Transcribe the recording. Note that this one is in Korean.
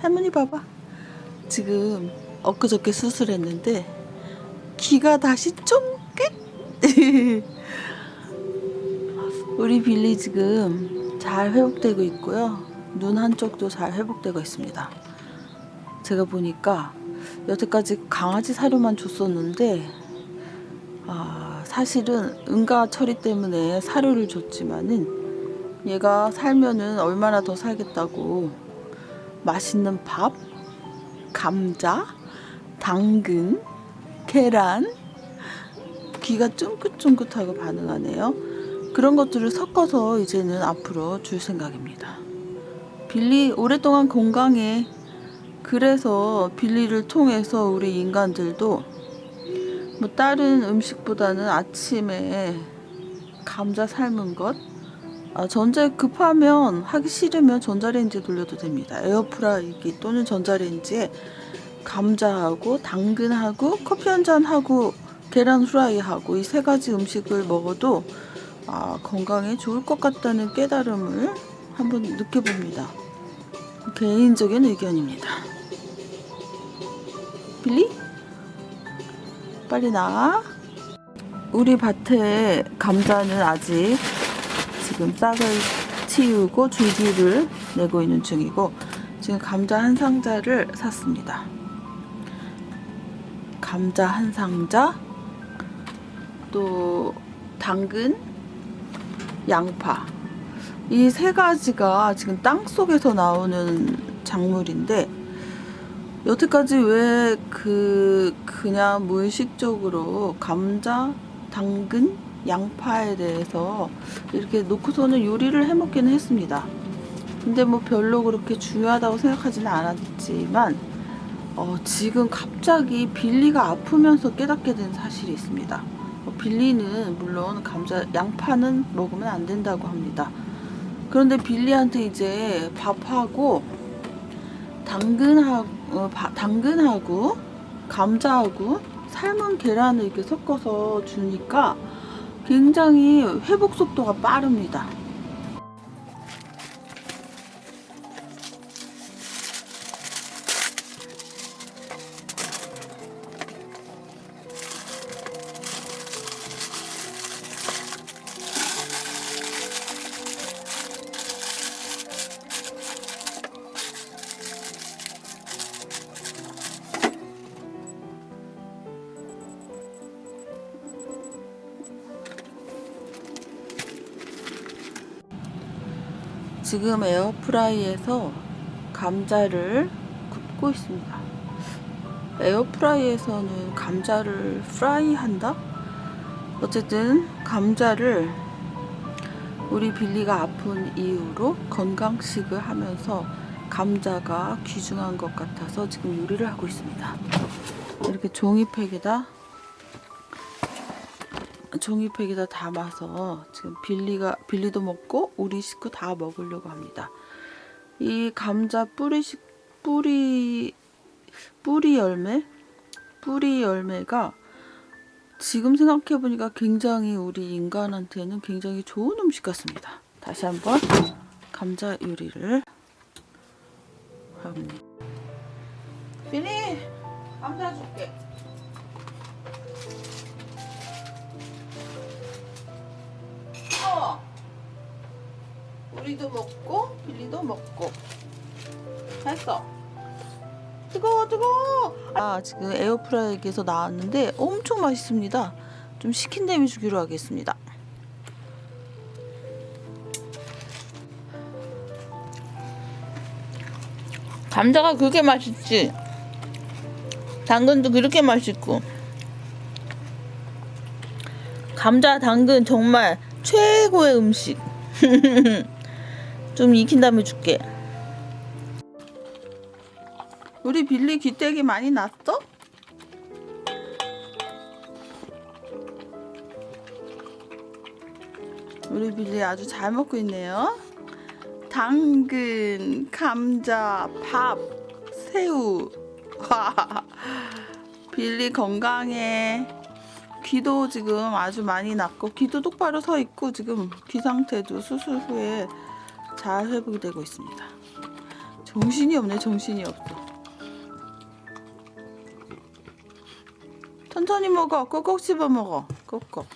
할머니 봐봐. 지금 엊그저께 수술했는데 귀가 다시 쫑긋. 우리 빌리 지금 잘 회복되고 있고요. 눈 한쪽도 잘 회복되고 있습니다. 제가 보니까 여태까지 강아지 사료만 줬었는데 아, 사실은 응가 처리 때문에 사료를 줬지만은 얘가 살면은 얼마나 더 살겠다고 맛있는 밥, 감자, 당근, 계란, 귀가 쫑긋쫑긋하고 반응하네요. 그런 것들을 섞어서 이제는 앞으로 줄 생각입니다. 빌리 오랫동안 건강해. 그래서 빌리를 통해서 우리 인간들도 뭐 다른 음식보다는 아침에 감자 삶은 것 아, 전자 급하면 하기 싫으면 전자레인지에 돌려도 됩니다. 에어프라이기 또는 전자레인지에 감자하고 당근하고 커피 한 잔하고 계란 후라이하고 이 세 가지 음식을 먹어도 아, 건강에 좋을 것 같다는 깨달음을 한번 느껴봅니다. 개인적인 의견입니다. 빌리? 빨리 나와. 우리 밭에 감자는 아직 지금 싹을 틔우고 줄기를 내고 있는 중이고 지금 감자 한 상자를 샀습니다. 감자 한 상자, 또 당근, 양파 이 세 가지가 지금 땅 속에서 나오는 작물인데 여태까지 왜 그 그냥 무의식적으로 감자, 당근, 양파에 대해서 이렇게 놓고서는 요리를 해 먹기는 했습니다. 근데 뭐 별로 그렇게 중요하다고 생각하지는 않았지만 어, 지금 갑자기 빌리가 아프면서 깨닫게 된 사실이 있습니다. 어, 빌리는 물론 감자, 양파는 먹으면 안 된다고 합니다. 그런데 빌리한테 이제 밥하고 당근하고 어, 바- 당근하고 감자하고 삶은 계란을 이렇게 섞어서 주니까 굉장히 회복 속도가 빠릅니다. 지금 에어프라이에서 감자를 굽고 있습니다. 에어프라이에서는 감자를 프라이 한다? 어쨌든 감자를 우리 빌리가 아픈 이후로 건강식을 하면서 감자가 귀중한 것 같아서 지금 요리를 하고 있습니다. 이렇게 종이팩에다 종이팩에다 담아서 지금 빌리가 빌리도 먹고 우리 식구 다 먹으려고 합니다. 이 감자 뿌리 식 뿌리 뿌리 열매 뿌리 열매가 지금 생각해 보니까 굉장히 우리 인간한테는 굉장히 좋은 음식 같습니다. 다시 한번 감자 요리를 합니다. 빌리 감자 줄게. 우리도 먹고 빌리도 먹고 했어. 뜨거워 뜨거워. 아 지금 에어프라이기에서 나왔는데 엄청 맛있습니다. 좀 식힌 다음에 주기로 하겠습니다. 감자가 그렇게 맛있지. 당근도 그렇게 맛있고. 감자, 당근 정말 최고의 음식. 좀 익힌 다음에 줄게. 우리 빌리 귀때기 많이 났어? 우리 빌리 아주 잘 먹고 있네요. 당근, 감자, 밥, 새우. 와, 빌리 건강해. 귀도 지금 아주 많이 났고 귀도 똑바로 서 있고 지금 귀 상태도 수술 후에 잘 회복이 되고 있습니다. 정신이 없네 정신이 없어. 천천히 먹어. 꼭꼭 씹어 먹어. 꼭꼭